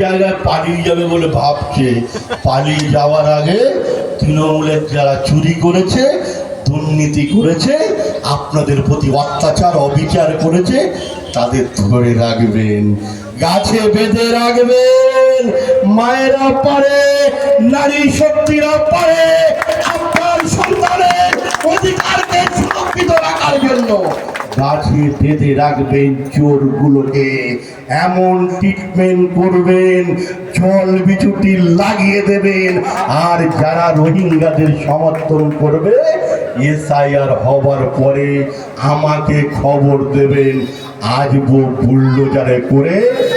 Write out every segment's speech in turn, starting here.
জায়গায় পালিয়ে যাবে বলে ভাবছে। পালিয়ে যাওয়ার আগে তৃণমূলের যারা চুরি করেছে, দুর্নীতি করেছে, আপনাদের প্রতি অত্যাচার, অবিচার করেছে, তাদের ধরে রাখবেন। গাছে বেঁধে রাখবেন। মায়েরা পারে, নারী শক্তিরা পারে। আপনার সন্তানের অধিকারকে সুরক্ষিত রাখার জন্য গাছে বেঁধে রাখবেন চোরগুলোকে। এমন ট্রিটমেন্ট করবেন, জল বিচুটি লাগিয়ে দেবেন, আর যারা রোহিঙ্গাদের সমর্থন করবে, এসআইআর হবার পরে আমাকে খবর দেবেন। আসব বুল্ডোজারে করে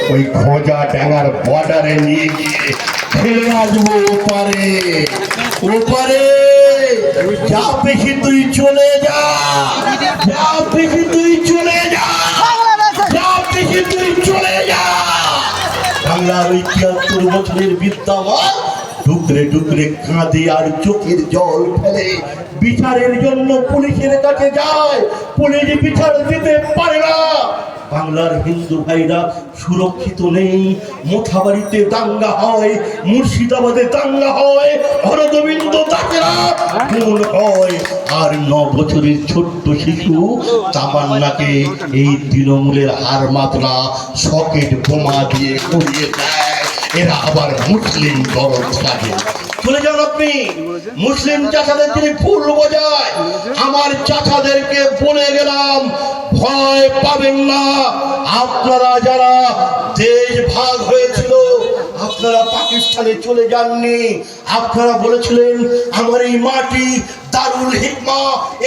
ওই খোঁজা ট্যাঙার বর্ডারে নিয়ে গিয়ে ফেলে আসব ওপারে। ওপারে যা তুই চলে যা। তুই চলে যা। তুই চলে যা। বাংলার ওই তিয়াত্তর বছরের টুকরে টুকরে কাঁদে আর চোখের জল ফেলে। বিচারের জন্য পুলিশের কাছে যায়, পুলিশ বিচার দিতে পারে না। বাংলার হিন্দু ভাইরা সুরক্ষিত নেই মোথাবাড়িতে দাঙ্গা হয়, মুর্শিদাবাদে দাঙ্গা হয়, হরগোবিন্দ হয়। আর ন বছরের ছোট্ট শিশু তামান্নাকে এই তৃণমূলের হার মাত্রা সকেট বোমা দিয়ে করিয়ে দেয়। এরা আবার মুসলিম দরদ থাকে চলে যান আপনি, মুসলিম চাচাদের তিনি ফুল বোঝায়। আমার চাচাদেরকে বলে গেলাম, ভয় পাবেন না। আপনারা যারা দেশ ভাগ হয়েছিল, আপনারা পাকিস্তানে চলে যাননি। আপনারা বলেছিলেন, আমার এই মাটি দারুল হিকমা,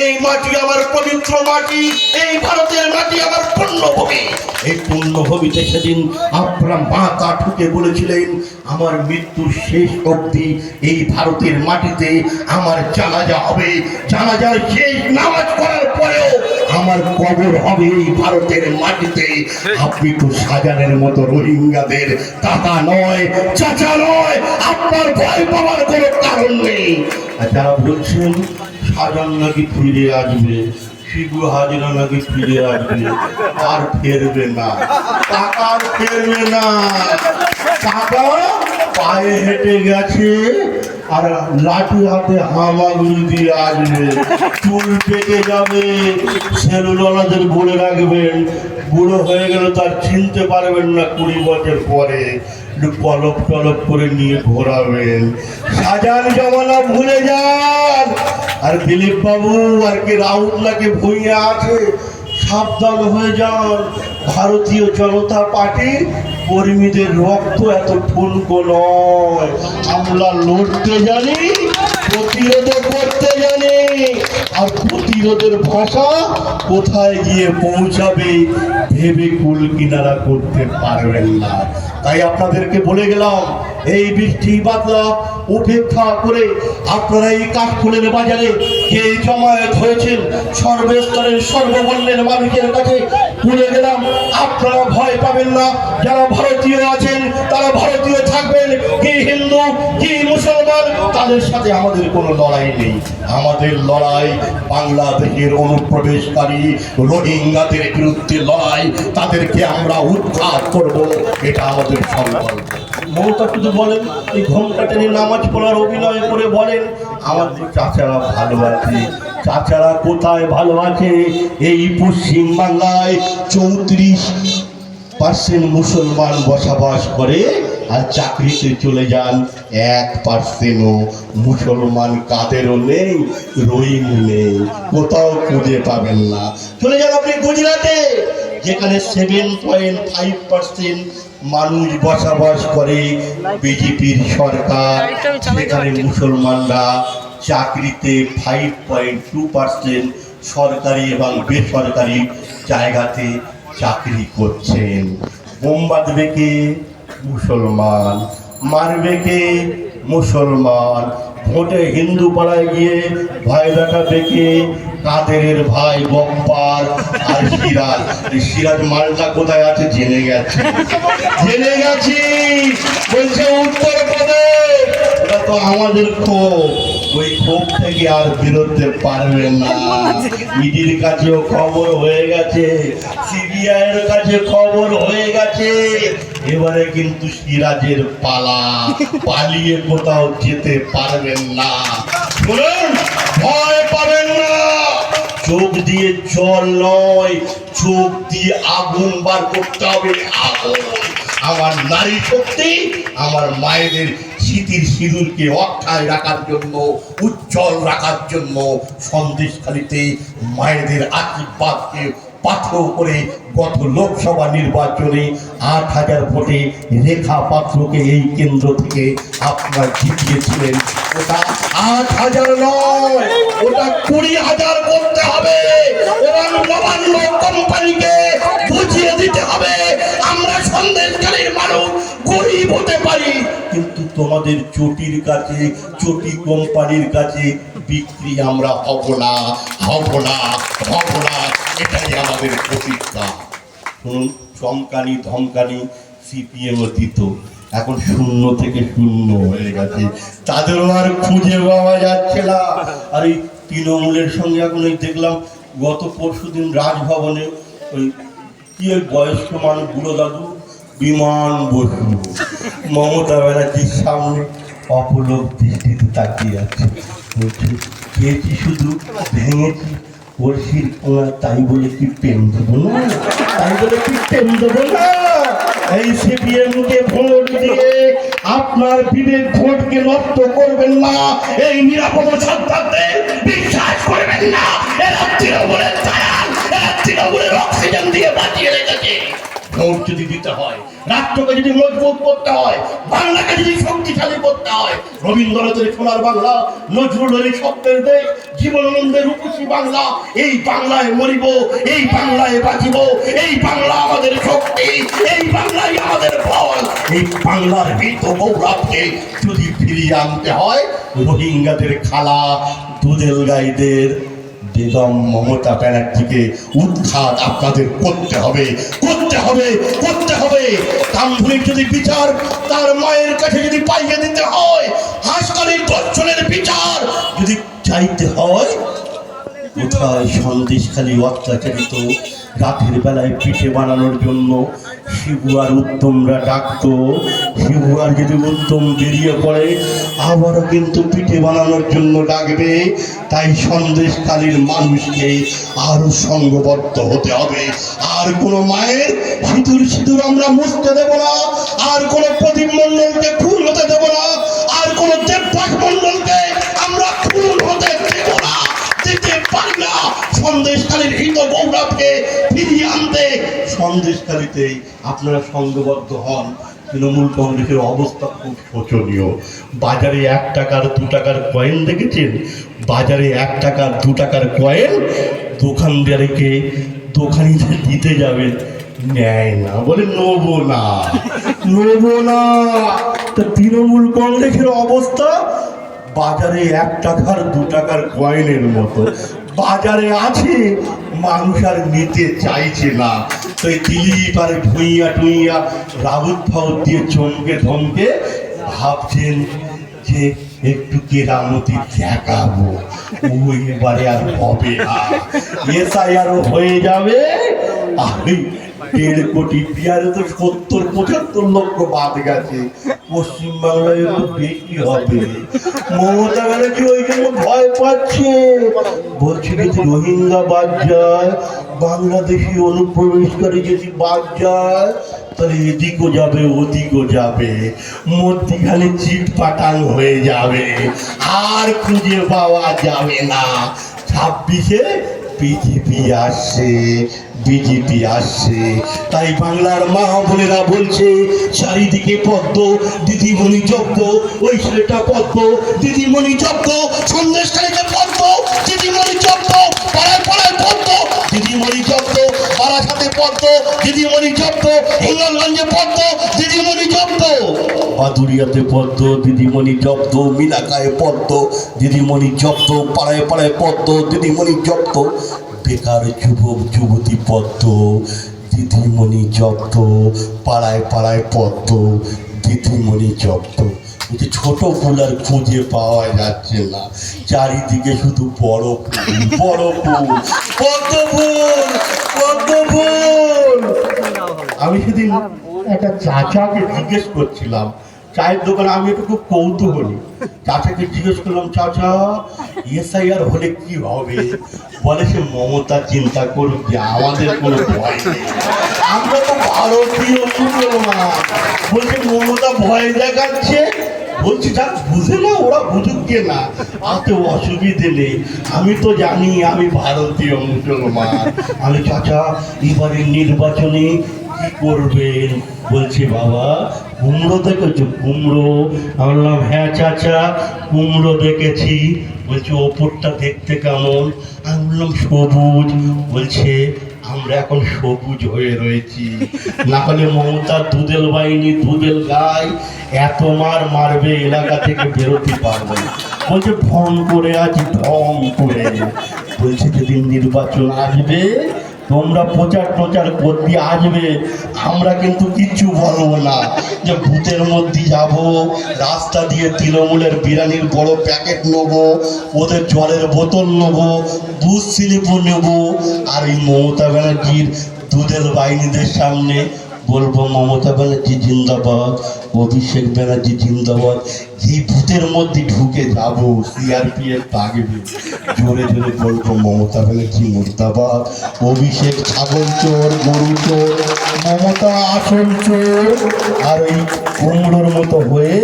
এই মাটি আমার পবিত্র মাটি, এই ভারতের মাটি আমার পুণ্যভূমি। এই পুণ্যভূমিতে সেদিন আপনারা মাথা ঠুকে বলেছিলেন, আমার মৃত্যুর শেষ অবধি এই ভারতের মাটিতে আমার জানাজা হবে। জানাজার শেষ নামাজ করার পরেও আমার কবর হবে এই ভারতের মাটিতে। আপনি তো সাজানের মতো রোহিঙ্গাদের টাকা নয় চাচা নয় আপনার ভয় পাওয়ার কোনো কারণ নেই। যারা বলছেন সাজান নাকি ফিরে আসবে শিবু হাজিরা নাকি ফিরে আসবে আর ফেরবে না টাকা আর ফেরবে না। টাকা পায়ে হেঁটে গেছে আর লাঠি হাতে হামাগুড়ি দিয়ে আসবে। চুল পেকে যাবে সেলুলনাদের বলে রাখবেন, বুড়ো হয়ে গেলে তার চিনতে পারবেন না কুড়ি বছর পরে। একটু পলক টলক করে নিয়ে ঘোরাবেন। সাজান জমানা ভুলে যান। আর দিলীপ বাবু আর কি রাউত নাকি ভুইয়া আছে। সাবধান হয়ে যান। ভারতীয় জনতা পার্টির কর্মীদের রক্ত এত ঠুনকো নয়। আমরা লড়তে জানি প্রতিরোধ করতে জানি, আর প্রতিরোধের ভাষা কোথায় গিয়ে পৌঁছাবে ভেবে কুল কিনারা করতে পারবেন না। তাই আপনাদেরকে বলে গেলাম, এই বৃষ্টি বাদলা উপেক্ষা করে আপনারা এই কাঠ কাঠফুলের বাজারে যে জমায়েত হয়েছেন? সর্বস্তরের সর্ববর্ণের মানুষের কাছে বলে গেলাম, আপনারা ভয় পাবেন না। যারা ভারতীয় আছেন, তারা ভারতীয় থাকবেন। কি হিন্দু, কি মুসলমান, তাদের সাথে আমাদের কোনো লড়াই নেই। আমাদের লড়াই বাংলাদেশের অনুপ্রবেশকারী রোহিঙ্গাদের বিরুদ্ধে লড়াই। তাদেরকে আমরা উদ্ধার করব, এটা আমাদের সংকল্প। মমতা শুধু বলেন, এই ঘোমটা টেনে নামাজ পড়ার অভিনয় করে বলেন, আমাদের চাচারা ভালো আছে চাচারা কোথায় ভালো আছে? এই পশ্চিম বাংলায় চৌত্রিশ পার্সেন্ট মুসলমান বসবাস করে আর চাকরিতে চলে যান এক পার্সেন্টও মুসলমান কাদেরও নেই রহিম নেই। কোথাও খুঁজে পাবেন না। চলে যান আপনি গুজরাটে যেখানে সেভেন পয়েন্ট ফাইভ পার্সেন্ট মানুষ বসবাস করে। বিজেপির সরকার সেখানে মুসলমানরা চাকরিতে ফাইভ পয়েন্ট টু পার্সেন্ট সরকারি এবং বেসরকারি জায়গাতে চাকরি করছেন। বোম বাঁধবে কে? মুসলমান। মারবে কে? মুসলমান। ভোটে হিন্দু পাড়ায় গিয়ে ভয় দেখাবে কে? কাদেরের ভাই গপ্পার আর সিরাজ সিরাজ মালটা কোথায় আছে জেনে গেছে। জেনে গেছি। বলছে উত্তর প্রদেশ তো আমাদের ক্ষোভ। ওই ক্ষোভ থেকে আর বেরোতে পারবে না। ইডির কাছেও খবর হয়ে গেছে। সিবিআই এর কাছে খবর হয়ে গেছে। এবারে কিন্তু সিরাজের পালা। পালিয়ে কোথাও যেতে পারবেন না। শুনুন, ভয় চোখ দিয়ে জল নয়, চোখ দিয়ে আগুন বার করতে হবে। আগুন আমার নারী শক্তি, আমার মায়েদের স্মৃতির সিঁদুরকে অক্ষায় রাখার জন্য, উজ্জ্বল রাখার জন্য সন্দেশখালিতে মায়েদের আশীর্বাদকে পাথর করে গত লোকসভা নির্বাচনে আট হাজার ভোটে রেখা পাত্রকে এই কেন্দ্র থেকে আপনারা জিতিয়েছিলেন। ওটা আট হাজার নয়, ওটা কুড়ি হাজার করতে হবে কোম্পানিকে বুঝিয়ে দিতে হবে। আমরা সন্দেশকারীর মানুষ, গরিব হতে পারি। কিন্তু তোমাদের চটির কাছে, চটি কোম্পানির কাছে বিক্রি আমরা হব না হব না হব না, এটাই আমাদের প্রতিজ্ঞা। শুনুন, চমকানি ধমকানি সিপিএমও দিত। এখন শূন্য থেকে শূন্য হয়ে গেছে। তাদেরও আর খুঁজে পাওয়া যাচ্ছে না। আর এই তৃণমূলের সঙ্গে এখন ওই দেখলাম, গত পরশু দিন রাজভবনে ওই কি বয়স্ক মানুষ, বুড়ো দাদু? বিমান বসু। মমতা ব্যানার্জির সামনে অপলোক দৃষ্টিতে তাকিয়ে আছে। খেয়েছি শুধু, ভেঙেছি কলসির কোনা তাই বলে কি প্রেম দেবো না? তাই বলে কি প্রেম দেবো না? এই সিপিএম কে ভোট দিয়ে আপনার বিবেক ভোটকে নষ্ট করবেন না, এই নিরাপদ সরকারদের বিশ্বাস করবেন না। এরা তৃণমূলের দালাল তৃণমূলের অক্সিজেন দিয়ে বাঁচিয়ে রেখেছে। ভোট যদি দিতে হয়, রাষ্ট্রকে যদি মজবুত করতে হয়, বাংলাকে যদি শক্তিশালী করতে হয়। রবীন্দ্রনাথের সোনার বাংলা নজরুলের স্বপ্নের দেশ, জীবনানন্দের রূপসী বাংলা, এই বাংলায় মরিব, এই বাংলায় বাঁচিব, এই বাংলা আমাদের শক্তি, এই বাংলাই আমাদের ফল এই বাংলার ভীত গৌরবকে যদি ফিরিয়ে আনতে হয়, রোহিঙ্গাদের খালা দুদেল গাইদের বেগম মমতা ব্যানার্জিকে উৎখাত আপনাদের করতে হবে করতে হবে করতে হবে। কামধুনির যদি বিচার, তার মায়ের কাছে যদি পাইয়ে দিতে হয়, হাসকালের বচ্চনের বিচার যদি চাইতে হয় কোথায় সন্দেশখালী অত্যাচারিত? রাতের বেলায় পিঠে বানানোর জন্য শিবু আর উত্তমরা ডাকতো। শিবু আর যদি উত্তম বেরিয়ে পড়ে, আবারও কিন্তু পিঠে বানানোর জন্য ডাকবে। তাই সন্দেশকালীর মানুষকে আরও সঙ্গবদ্ধ হতে হবে। আর কোনো মায়ের সিঁদুর সিঁদুর আমরা মুছতে দেব না। আর কোনো প্রদীপ মণ্ডলকে সন্দেশকালীর হিত গৌরবকে ফিরিয়ে আনতে সন্দেশকালীতে আপনারা সঙ্গবদ্ধ হন। তৃণমূল কংগ্রেসের অবস্থা খুব শোচনীয়। বাজারে এক টাকার, দু টাকার কয়েন দেখেছেন? বাজারে এক টাকার, দু টাকার কয়েন দোকানদারকে দোকানিতে দিতে যাবেন নেয় না, বলে নেব না। নেব না। তা তৃণমূল কংগ্রেসের অবস্থা বাজারে এক টাকার, দু টাকার কয়েনের মতো। বাজারে আছে, মানুষ আর নিতে চাইছে না। তো এই দিলীপ আর ভুইয়া টুইয়া রাবুত ফাউত দিয়ে চমকে ধমকে ভাবছেন যে একটু কেরামতি দেখাবো। ওইবারে আর হবে না। এসআই আরও হয়ে যাবে, আমি দেড় কোটি সত্তর, পঁচাত্তর লক্ষ বাদ গেছে। একটু বেশি হবে। মমতা ব্যানার্জি ভয় পাচ্ছে? যদি রোহিঙ্গা বাদ যায়, বাংলাদেশি অনুপ্রবেশকারী যদি বাদ যায়, তাহলে এদিকও যাবে, ওদিকও যাবে। মধ্যিখানে চিট পাটাং হয়ে যাবে। আর খুঁজে পাওয়া যাবে না। ছাব্বিশে পৃথিবী আসছে। বিজেপি আসছে। তাই বাংলার মা বোনেরা বলছে, চারিদিকে পদ্ম, দিদিমণি যজ্ঞ, ওই ছেলেটা পদ্ম, দিদিমণি যজ্ঞ সন্দেশকারীকে পদ্ম, দিদিমণি যজ্ঞ, পাড়ায় পাড়ায় পদ্ম, দিদিমণি যজ্ঞ, বারাসাতে পদ্ম, দিদিমণি হিঙ্গলগঞ্জে পদ্ম, দিদিমণি বাদুরিয়াতে পদ্ম, দিদিমণি জব্দ পদ্ম, দিদিমণি জব্দ পাড়ায় পাড়ায় পদ্ম, দিদিমণি জব্দ বেকার যুবক যুবতী পদ্ম, দিদিমণি জব্দ, পাড়ায় পাড়ায় পদ্ম, দিদিমণি জব্দ। যে ছোট ফুল আর খুঁজে পাওয়া যাচ্ছে না। চারিদিকে শুধু বড় ফুল বড় ফুল। পদ্ম ফুল পদ্ম ফুল। আমি সেদিন একটা চাচাকে জিজ্ঞেস করছিলাম চায়ের দোকানে আমি একটু খুব কৌতূহলী। চাচাকে জিজ্ঞেস করলাম, চাচা, এসআইআর হলে কি হবে? বলে সে মমতা চিন্তা করুক যে আমাদের কোনো ভয় আমরা তো ভারতীয় মুসলমান। বলছে, মমতা ভয় দেখাচ্ছে? বলছি যাক বুঝে না, ওরা বুঝুক কে না? আতে অসুবিধে নেই। আমি তো জানি, আমি ভারতীয় মুসলমান। আমি, চাচা এবারে নির্বাচনে কি করবেন? বলছি বাবা কুমড়ো দেখেছ? কুমড়ো আমি বললাম হ্যাঁ চাচা কুমড়ো দেখেছি। বলছে ওপরটা দেখতে কেমন? আমি বললাম সবুজ। বলছে আমরা এখন সবুজ হয়ে রয়েছি। না হলে মমতা দুধেল বাহিনী দুধেল গায় এত মার মারবে এলাকা থেকে বেরোতে পারবে বলছে ঢং করে আছি ঢং করে। বলছে যেদিন নির্বাচন আসবে তোমরা প্রচার প্রচার করতে আসবে, আমরা কিন্তু কিচ্ছু বলব না। যে ভূতের মধ্যে যাব, রাস্তা দিয়ে তৃণমূলের বিরিয়ানির বড় প্যাকেট নেব, ওদের জলের বোতল নেব, দুধ স্লিপ নেব, আর এই মমতা ব্যানার্জির দুধের বাহিনীদের সামনে বলব মমতা ব্যানার্জি জিন্দাবাদ, অভিষেক ব্যানার্জি জিন্দাবাদ। এই ভূতের মধ্যে ঢুকে যাব সিআরপিএফ থাকবে জোরে জোরে বলব মমতা ব্যানার্জি মুর্দাবাদ, অভিষেক ছাগল চোর, গরু চোর, মমতা আসল চোর। আর ওই কুমড়োর মতো হয়ে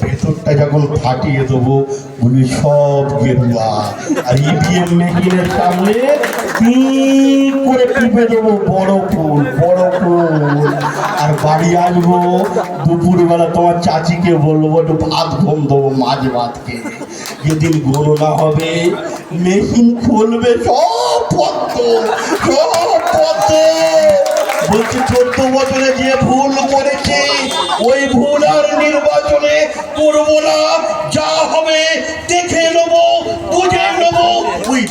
ভেতরটা যখন ফাটিয়ে দেবো বলি সব গেরুয়া। আর ইভিএম মেশিনের সামনে করে টিপে দেবো বড় ফুল বড় ফুল। আর বাড়ি আসব, দুপুরবেলা তোমার চাচিকে বলব একটু ভাত ঘুম দেবো, মাছ ভাত খেয়ে যেদিন গণনা হবে, মেশিন খুলবে, সব পদ্ম বলছি, চোদ্দ বছরে যে ভুল করেছে, ওই ভুল আর নির্বাচনে করব না, যা হবে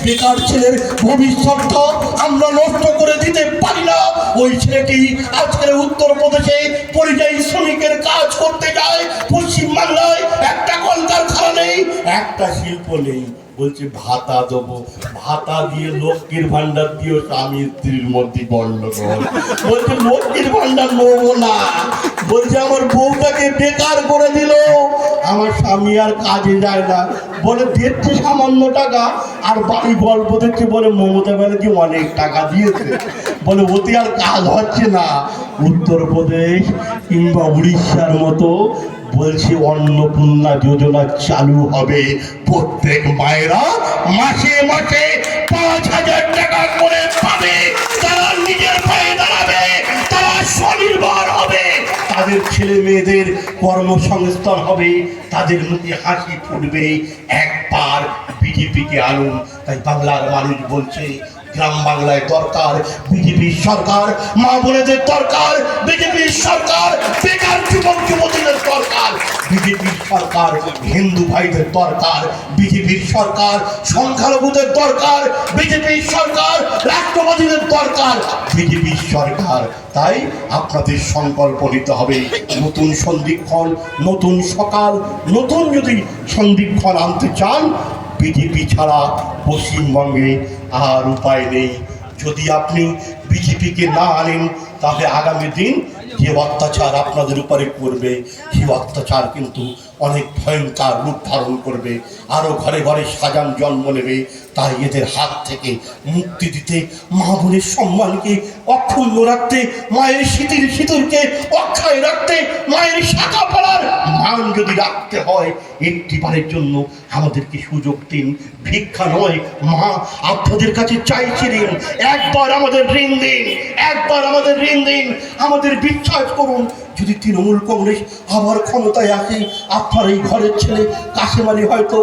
বেকার ছেলের ভবিষ্যৎটা আমরা নষ্ট করে দিতে পারি না। ওই ছেলেটি আজকের উত্তরপ্রদেশে পরিযায়ী শ্রমিকের কাজ করতে যায়। পশ্চিমবাংলায় একটা কলকারখানা নেই, একটা শিল্প নেই। বলছে, ভাতা দেবো। ভাতা দিয়ে লক্ষ্মীর ভান্ডার দিয়েও স্বামী স্ত্রীর মধ্যে গন্ডগোল বলছে, লক্ষ্মীর ভান্ডার নেব না। বলছে, আমার বউটাকে বেকার করে দিল। আমার স্বামী আর কাজে যায় না। বলে, দিচ্ছে সামান্য টাকা, আর বাড়ি গল্প দিচ্ছে বলে মমতা ব্যানার্জি অনেক টাকা দিয়েছে। বলে, ওতে আর কাজ হচ্ছে না। উত্তরপ্রদেশ কিংবা উড়িষ্যার মতো বলছে, অন্নপূর্ণা যোজনা চালু হবে প্রত্যেক মায়েরা মাসে মাসে পাঁচ হাজার টাকা করে পাবে। তারা নিজের পায়ে দাঁড়াবে, তারা স্বনির্ভর হবে। তাদের ছেলে মেয়েদের কর্মসংস্থান হবে, তাদের মুখে হাসি ফুটবে, একবার বিজেপিকে আনুন। তাই বাংলার মানুষ বলছে গ্রাম বাংলায় দরকার বিজেপির সরকার। মা বোনেদের দরকার বিজেপির সরকার, বেকার যুবক যুবতীদের দরকার। বিজেপির সরকার হিন্দু ভাইদের দরকার বিজেপির সরকার সংখ্যালঘুদের দরকার বিজেপির সরকার রাষ্ট্রবাদীদের দরকার বিজেপির সরকার। তাই আপনাদের সংকল্প নিতে হবে, নতুন সন্ধিক্ষণ, নতুন সকাল, নতুন যদি সন্ধিক্ষণ আনতে চান, বিজেপি ছাড়া পশ্চিমবঙ্গে আর উপায় নেই। যদি আপনি বিজেপিকে না আনেন, তাহলে আগামী দিন যে অত্যাচার আপনাদের উপরে করবে সে অত্যাচার কিন্তু অনেক ভয়ঙ্কর রূপ ধারণ করবে। আরও ঘরে ঘরে সাজান জন্ম নেবে তাই এদের হাত থেকে মুক্তি দিতে মা বোনের সম্মানকে অক্ষুণ্ণ রাখতে, মায়ের শীতের শীতলকে অক্ষয় রাখতে, মায়ের শাখা পাড়ার মান যদি রাখতে হয়, একটি বারের জন্য আমাদেরকে সুযোগ দিন। ভিক্ষা নয়, মা আপনাদের কাছে চাইছি ঋণ একবার আমাদের ঋণ দিন, একবার আমাদের ঋণ দিন। আমাদের বিশ্বাস করুন, যদি তৃণমূল কংগ্রেস আবার ক্ষমতায় আসে, আপনার এই ঘরের ছেলে কাশেমালি হয়তো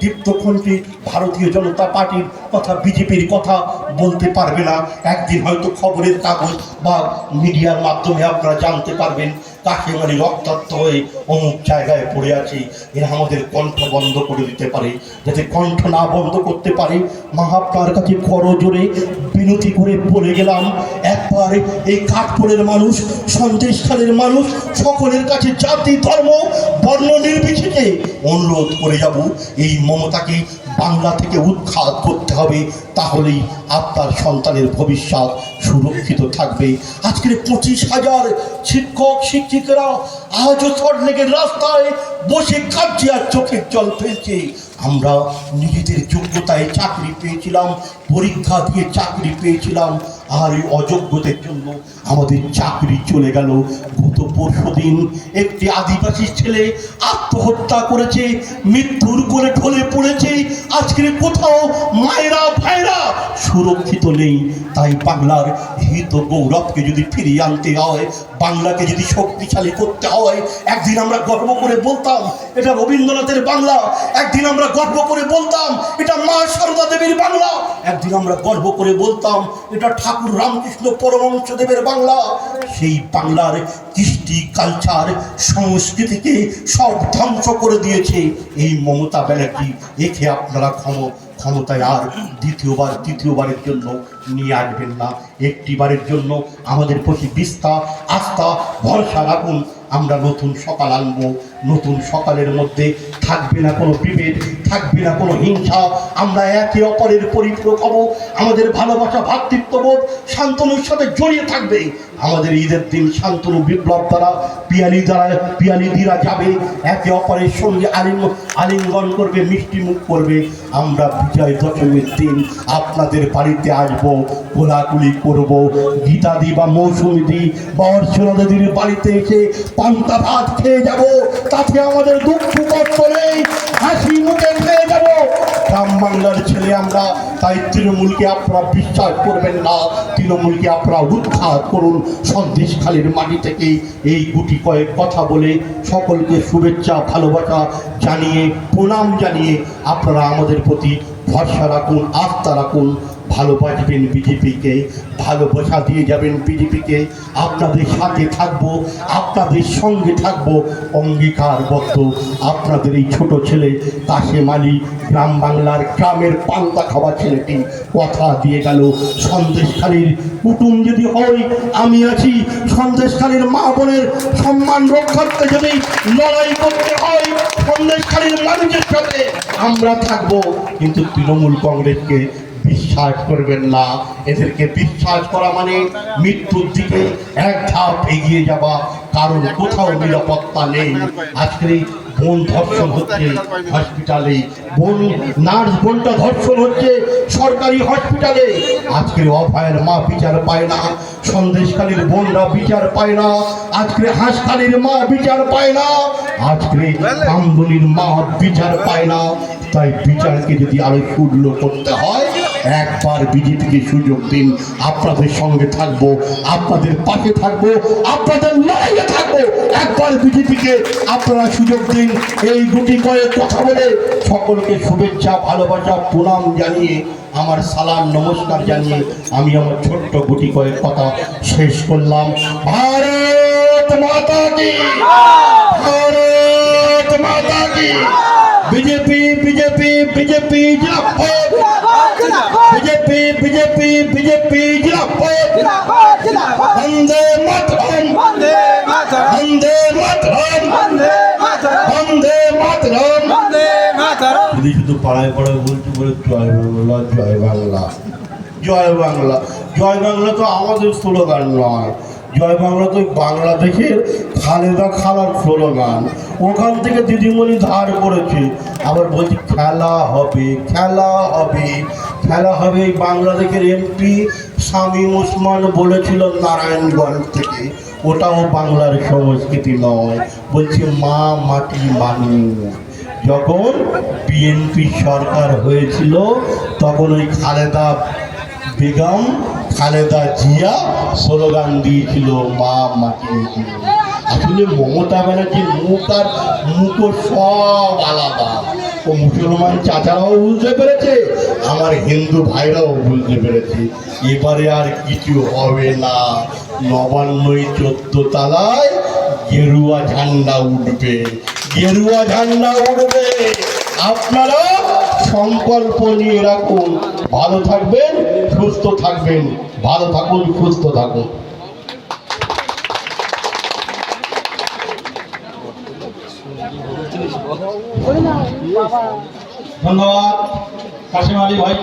দীপ্তকণ্ঠী ভারতীয় জনতা পার্টির কথা, বিজেপির কথা বলতে পারবে না। একদিন হয়তো খবরের কাগজ বা মিডিয়ার মাধ্যমে আপনারা জানতে পারবেন। কাশিমারি রক্তাক্ত হয়ে অমুক জায়গায় পড়ে আছে। এরা আমাদের কণ্ঠ বন্ধ করে দিতে পারে, যাতে কণ্ঠ না বন্ধ করতে পারে। মা আপনার কাছে করজোরে বিনতি করে বলে গেলাম, একবার এই কাঠপুরের মানুষ, সন্দেশখালের মানুষ, সকলের কাছে জাতি, ধর্ম, বর্ণ নির্বিশেষে অনুরোধ করে যাব। এই মমতাকে বাংলা থেকে উৎখাত করতে হবে, তাহলেই আপনার সন্তানের ভবিষ্যৎ সুরক্ষিত থাকবে। আজকের পঁচিশ হাজার শিক্ষক শিক্ষিকারা আজও সরলেগের রাস্তায় বসে কাঁদছি আর চোখের জল ফেলছে। আমরা নিজেদের যোগ্যতায় চাকরি পেয়েছিলাম পরীক্ষা দিয়ে চাকরি পেয়েছিলাম। আর এই অযোগ্যদের জন্য আমাদের চাকরি চলে গেল। গত পরশু দিন একটি আদিবাসী ছেলে আত্মহত্যা করেছে, মৃত্যুর করে ঢলে পড়েছে। আজকের কোথাও মায়েরা ভাইরা সুরক্ষিত নেই। তাই বাংলার হিত গৌরবকে যদি ফিরিয়ে আনতে হয়, বাংলাকে যদি শক্তিশালী করতে হয়, একদিন আমরা গর্ব করে বলতাম, এটা রবীন্দ্রনাথের বাংলা। একদিন আমরা গর্ব করে বলতাম, এটা মা সারদা দেবীর বাংলা। একদিন আমরা গর্ব করে বলতাম, এটা ঠাকুর রামকৃষ্ণ পরমহংসদেবের বাংলা। সেই বাংলার কৃষ্টি কালচার সংস্কৃতিকে সব ধ্বংস করে দিয়েছে। এই মমতা ব্যানার্জি, একে আপনারা ক্ষম, ক্ষমতায় আর দ্বিতীয়বার, তৃতীয়বারের জন্য নিয়ে আসবেন না। একটিবারের জন্য আমাদের প্রতি বিস্তা আস্থা, ভরসা রাখুন। আমরা নতুন সকাল আনব, নতুন সকালের মধ্যে থাকবে না কোনো বিভেদ, থাকবে না কোনো হিংসা। আমরা একে অপরের পরিপূরক হব, আমাদের ভালোবাসা ভ্রাতৃত্ববোধ শান্তনুর সাথে জড়িয়ে থাকবে। আমাদের ঈদের দিন শান্তনু বিপ্লব দ্বারা পিয়ালি দ্বারা পিয়ালিদিরা যাবে। একে অপরের সঙ্গে আলিঙ্গ, আলিঙ্গন করবে, মিষ্টি মুখ করবে। আমরা বিজয় দশমীর দিন আপনাদের বাড়িতে আসব, কোলাকুলি করব। গীতাদি বা মৌসুমিদি বা অর্চনা দিদির বাড়িতে এসে পান্তা ভাত খেয়ে যাব, তাতে আমাদের দুঃখ কষ্ট নেই, হাসি মুখে খেয়ে যাব। গ্রাম বাংলার ছেলে আমরা, তাই তৃণমূলকে আপনারা বিশ্বাস করবেন না, তৃণমূলকে আপনারা উৎখাত করুন সন্দেশ সন্দেশখালীর মাটি থেকে এই গুটি কয়েক কথা বলে সকলকে শুভেচ্ছা, ভালোবাসা জানিয়ে, প্রণাম জানিয়ে আপনারা আমাদের প্রতি ভরসা রাখুন, আস্থা রাখুন। ভালোবাসবেন বিজেপিকে ভালোবাসা দিয়ে যাবেন বিজেপিকে। আপনাদের সাথে থাকব, আপনাদের সঙ্গে থাকব অঙ্গীকারবদ্ধ আপনাদের এই ছোট ছেলে কাশেম আলী গ্রাম বাংলার গ্রামের পান্তা খাওয়া ছেলেটি কথা দিয়ে গেল। সন্দেশখালীর কুটুম যদি হই আমি আছি। সন্দেশখালীর মা বোনের সম্মান রক্ষার্থে যদি লড়াই করতে হয়, সন্দেশখালীর মানুষের সাথে আমরা থাকব। কিন্তু তৃণমূল কংগ্রেসকে বিশ্বাস করবেন না। এদেরকে বিশ্বাস করা মানে মৃত্যুর দিকে এক ধাপ এগিয়ে যাওয়া। কারণ কোথাও নিরাপত্তা নেই। আজকে বোন ধর্ষণ হচ্ছে হসপিটালে বোন নার্স বোনটা ধর্ষণ হচ্ছে সরকারি হসপিটালে আজকের অভয়ের মা বিচার পায় না। সন্দেশকালীর বোনরা বিচার পায় না। আজকে হাঁসখালির মা বিচার পায় না। আজকে কামদুনির মা বিচার পায় না। তাই বিচারকে যদি আরও সুদল করতে হয় একবার বিজেপিকে সুযোগ দিন, আপনাদের সঙ্গে থাকব, আপনাদের পাশে থাকব, আপনাদের লড়াইয়ে থাকব। একবার বিজেপিকে আপনারা সুযোগ দিন, এই দুটি কয়েক কথা বলে সকলকে শুভেচ্ছা, ভালোবাসা, প্রণাম জানিয়ে, আমার সালাম, নমস্কার জানিয়ে আমি আমার ছোট্ট গুটি কয়েক কথা শেষ করলাম। ভারত মাতা কি? ভারত মাতা কি? BJP BJP BJP BJP BJP BJP বন্দে মাতরম বন্দে মাতরম বন্দে মাতরম যদি শুধু পাড়ায় পাড়ায় বলছি বলে জয় বাংলা জয় বাংলা। জয় বাংলা। জয় বাংলা তো আমাদের স্লোগান নয়। জয় বাংলা তো বাংলাদেশের খালেদা খালার স্লোগান। ওখান থেকে দিদিমণি ধার করেছে। আবার বলছি, খেলা হবে খেলা হবে। খেলা হবে বাংলাদেশের এমপি স্বামী ওসমান বলেছিল নারায়ণগঞ্জ থেকে। ওটাও বাংলার সংস্কৃতি নয়। বলছে, মা মাটি মানুষ যখন বিএনপি সরকার হয়েছিল, তখন ওই খালেদা বেগম খালেদা জিয়া স্লোগান দিয়েছিল, মা মাটি আসলে মমতা ব্যানার্জির মুখ আর মুখো সব আলাদা। ও মুসলমান চাচারাও বুঝতে পেরেছে, আমার হিন্দু ভাইরাও বুঝতে পেরেছে। এবারে আর কিছু হবে না। নবান্নই চোদ্দ তালায় গেরুয়া ঝান্ডা উঠবে। গেরুয়া ঝান্ডা উঠবে। আপনারা সংকল্প নিয়ে রাখুন। ভালো থাকবেন, সুস্থ থাকবেন। ভালো থাকুন, সুস্থ থাকুন। ধন্যবাদ। কাশিম আলী ভাইকে